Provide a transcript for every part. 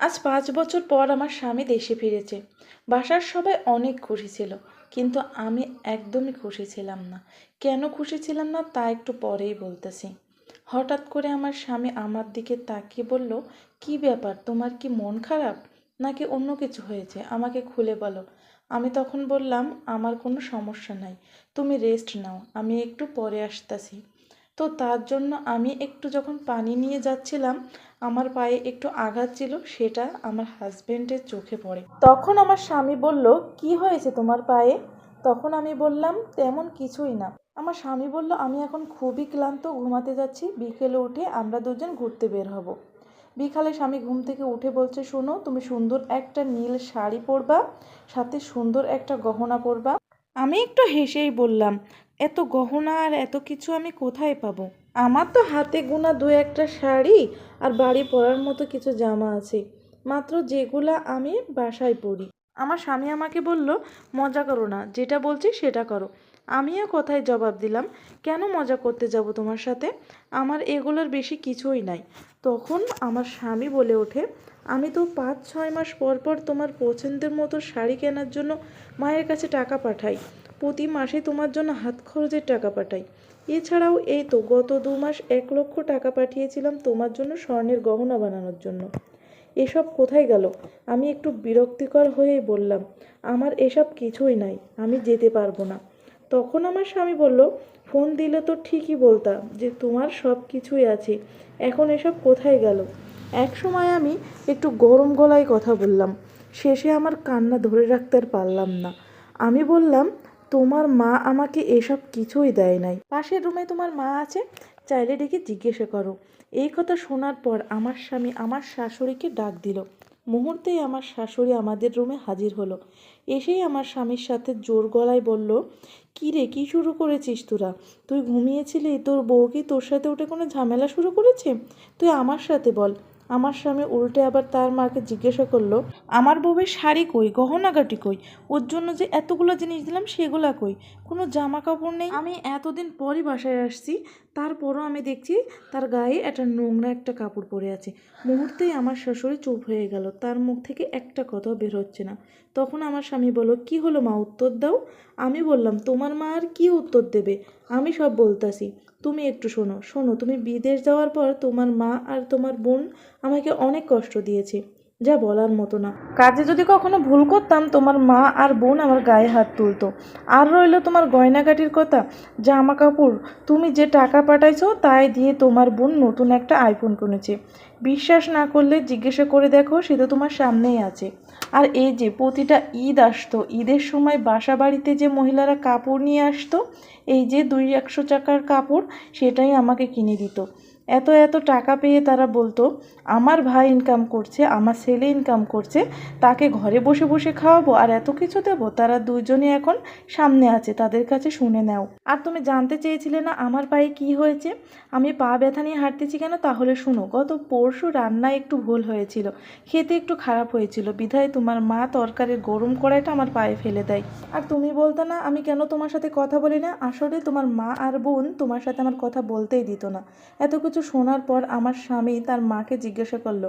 আজ পাঁচ বছর পর আমার স্বামী দেশে ফিরেছে। বাসার সবাই অনেক খুশি ছিল, কিন্তু আমি একদমই খুশি ছিলাম না। কেন খুশি ছিলাম না তা একটু পরেই বলতেছি। হঠাৎ করে আমার স্বামী আমার দিকে তাকিয়ে বলল, কি ব্যাপার, তোমার কি মন খারাপ? নাকি অন্য কিছু হয়েছে? আমাকে খুলে বলো। আমি তখন বললাম, আমার কোনো সমস্যা নাই, তুমি রেস্ট নাও, আমি একটু পরে আসতেছি। তো তার জন্য আমি একটু যখন পানি নিয়ে যাচ্ছিলাম, আমার পায়ে একটু আঘাত ছিল, সেটা আমার হাজবেন্ডের চোখে পড়ে। তখন আমার স্বামী বলল, কি হয়েছে তোমার পায়ে? তখন আমি বললাম, তেমন কিছুই না। আমার স্বামী বলল, আমি এখন খুবই ক্লান্ত, ঘুমাতে যাচ্ছি, বিকেলে উঠে আমরা দুজন ঘুরতে বের হব। বিকালে স্বামী ঘুম থেকে উঠে বলছে, শোনো, তুমি সুন্দর একটা নীল শাড়ি পরবা, সাথে সুন্দর একটা গহনা পরবা। আমি একটু হেসেই বললাম এত গহনা আর এত কিছু আমি কোথায় পাবো? আমার তো হাতে গোনা দু একটা শাড়ি আর বাড়ি পরার মতো কিছু জামা আছে। মাত্র যেগুলা আমি বাসায় পরি। আমার স্বামী আমাকে বলল, মজা করো না, যেটা বলছি সেটা করো। আমিও কথায় জবাব দিলাম, কেন মজা করতে যাব তোমার সাথে? আমার এগুলোর বেশি কিছুই নাই। তখন আমার স্বামী বলে ওঠে, আমি তো পাঁচ ছয় মাস পর পর তোমার পছন্দের মতো শাড়ি কেনার জন্য মায়ের কাছে টাকা পাঠাই। প্রতি মাসে তোমার জন্য হাত খরচের টাকা পাঠাই। এছাড়াও এই তো গত দু মাস এক লক্ষ টাকা পাঠিয়েছিলাম তোমার জন্য স্বর্ণের গহনা বানানোর জন্য। এসব কোথায় গেল? আমি একটু বিরক্তিকর হয়েই বললাম, আমার এসব কিছুই নাই, আমি যেতে পারব না। তখন আমার স্বামী বলল, ফোন দিলে তো ঠিকই বলতাম যে তোমার সব কিছুই আছে, এখন এসব কোথায় গেল? এক সময় আমি একটু গরম গলায় কথা বললাম, শেষে আমার কান্না ধরে রাখতে আর পারলাম না। আমি বললাম তোমার মা আমাকে এসব কিছুই দেয় নাই। পাশের রুমে তোমার মা আছে, চাইলে ডেকে জিজ্ঞাসা করো। এই কথা শোনার পর আমার স্বামী আমার শাশুড়িকে ডাক দিল। মুহূর্তেই আমার শাশুড়ি আমাদের রুমে হাজির হলো। এসেই আমার স্বামীর সাথে জোর গলায় বলল, কী রে, কী শুরু করেছিস তোরা? তুই ঘুমিয়েছিলি? তোর বউ কি তোর সাথে উঠে কোনো ঝামেলা শুরু করেছে? তুই আমার সাথে বল। আমার স্বামী উল্টে আবার তার মাকে জিজ্ঞাসা করল, আমার বউয়ের শাড়ি কই? গহনাগাটি কই? ওর জন্য যে এতগুলো জিনিস দিলাম সেগুলা কই? কোনো জামা কাপড় নেই? আমি এতদিন পরই বাসায় আসছি, তারপরও আমি দেখছি তার গায়ে একটা নোংরা একটা কাপড় পরে আছে। মুহূর্তেই আমার শাশুড়ি চুপ হয়ে গেল, তার মুখ থেকে একটা কথাও বের হচ্ছে না। তখন আমার স্বামী বলল, কি হলো মা, উত্তর দাও? আমি বললাম, তোমার মা আর কি উত্তর দেবে? আমি সব বলতাছি। তুমি একটু শোনো শোনো, তুমি বিদেশ যাওয়ার পর তোমার মা আর তোমার বোন আমাকে অনেক কষ্ট দিয়েছে। যা বলার মতো না। কাজে যদি কখনো ভুল করতাম, তোমার মা আর বোন আমার গায়ে হাত তুলতো। আর রইল তোমার গয়নাগাটির কথা জামা কাপড়। তুমি যে টাকা পাঠাইছো, তাই দিয়ে তোমার বোন নতুন একটা আইফোন কিনেছে। বিশ্বাস না করলে জিজ্ঞাসা করে দেখো, সে তো তোমার সামনেই আছে। আর এই যে প্রতিটা ঈদ আসতো, ঈদের সময় বাসা বাড়িতে যে মহিলারা কাপড় নিয়ে আসতো, এই যে দুই একশো টাকার কাপড়, সেটাই আমাকে কিনে দিত। এত এত টাকা পেয়ে তারা বলতো, আমার ভাই ইনকাম করছে, আমার ছেলে ইনকাম করছে, তাকে ঘরে বসে বসে খাওয়াবো আর এত কিছু দেবো, তারা দুইজনই এখন সামনে আছে, তাদের কাছে শুনে নাও। আর তুমি জানতে চেয়েছিলে না আমার পায়ে কি হয়েছে? আমি পা ব্যথা নিয়ে হাঁটতেছি কেন? তাহলে শুনো, গত পরশু রান্নায় একটু ভুল হয়েছিল, খেতে একটু খারাপ হয়েছিল, বিধায় তোমার মা তরকারির গরম কড়াইটা আমার পায়ে ফেলে দেয়। আর তুমি বলতে না, আমি কেন তোমার সাথে কথা বলি না? আসলে তোমার মা আর বোন তোমার সাথে আমার কথা বলতেই দিত না। এত কিছু শোনার পর আমার স্বামী তার মাকে জিজ্ঞাসা করল,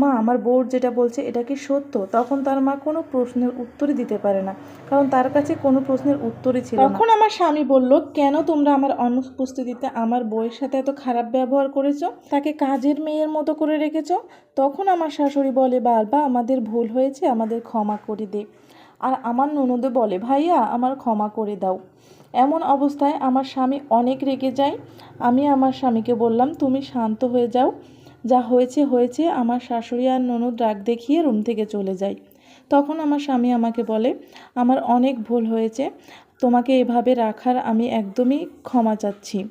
মা, আমার বউর যেটা বলছে এটা কি সত্য? তখন তার মা কোনো প্রশ্নের উত্তরই দিতে পারে না, কারণ তার কাছে কোনো প্রশ্নের উত্তরই ছিল তখন আমার স্বামী বলল, কেন তোমরা আমার অনুপস্থিতিতে আমার বউয়ের সাথে এত খারাপ ব্যবহার করেছ? তাকে কাজের মেয়ের মতো করে রেখেছো? তখন আমার শাশুড়ি বলে বারবা আমাদের ভুল হয়েছে, আমাদের ক্ষমা করে দে। আর আমার ননদে বলে, ভাইয়া, আমার ক্ষমা করে দাও। এমন অবস্থায় আমার স্বামী অনেক রেগে যায়। আমি আমার স্বামীকে বললাম, তুমি শান্ত হয়ে যাও। যা হয়েছে হয়েছে। আমার শাশুড়ি আর ননদ রাগ দেখিয়ে রুম থেকে চলে যায়। তখন আমার স্বামী আমাকে বলে, আমার অনেক ভুল হয়েছে। তোমাকে এভাবে রাখার আমি একদমই ক্ষমা চাচ্ছি।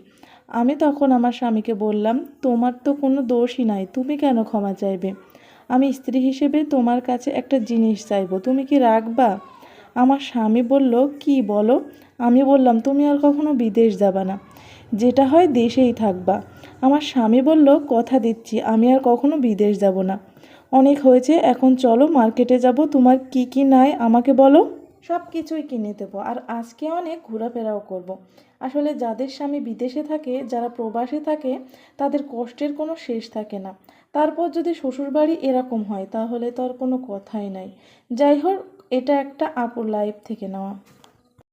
আমি তখন আমার স্বামীকে বললাম, তোমার তো কোনো দোষই নাই। তুমি কেন ক্ষমা চাইবে? আমি স্ত্রী হিসেবে তোমার কাছে একটা জিনিস চাইব, তুমি কি রাখবা? আমার স্বামী বলল, কি বলো? আমি বললাম, তুমি আর কখনো বিদেশ যাবা না, যেটা হয় দেশেই থাকবা। আমার স্বামী বলল, কথা দিচ্ছি, আমি আর কখনো বিদেশ যাব না। অনেক হয়েছে, এখন চলো মার্কেটে যাব, তোমার কি কি নাই আমাকে বলো। সব কিছুই কিনে দেবো, আর আজকে অনেক ঘোরাফেরাও করব। আসলে যাদের স্বামী বিদেশে থাকে, যারা প্রবাসে থাকে, তাদের কষ্টের কোনো শেষ থাকে না। তারপর যদি শ্বশুরবাড়ি এরকম হয়, তাহলে তো আর কোনো কথাই নাই। যাই হোক, এটা একটা আপুর লাইফ থেকে নেওয়া।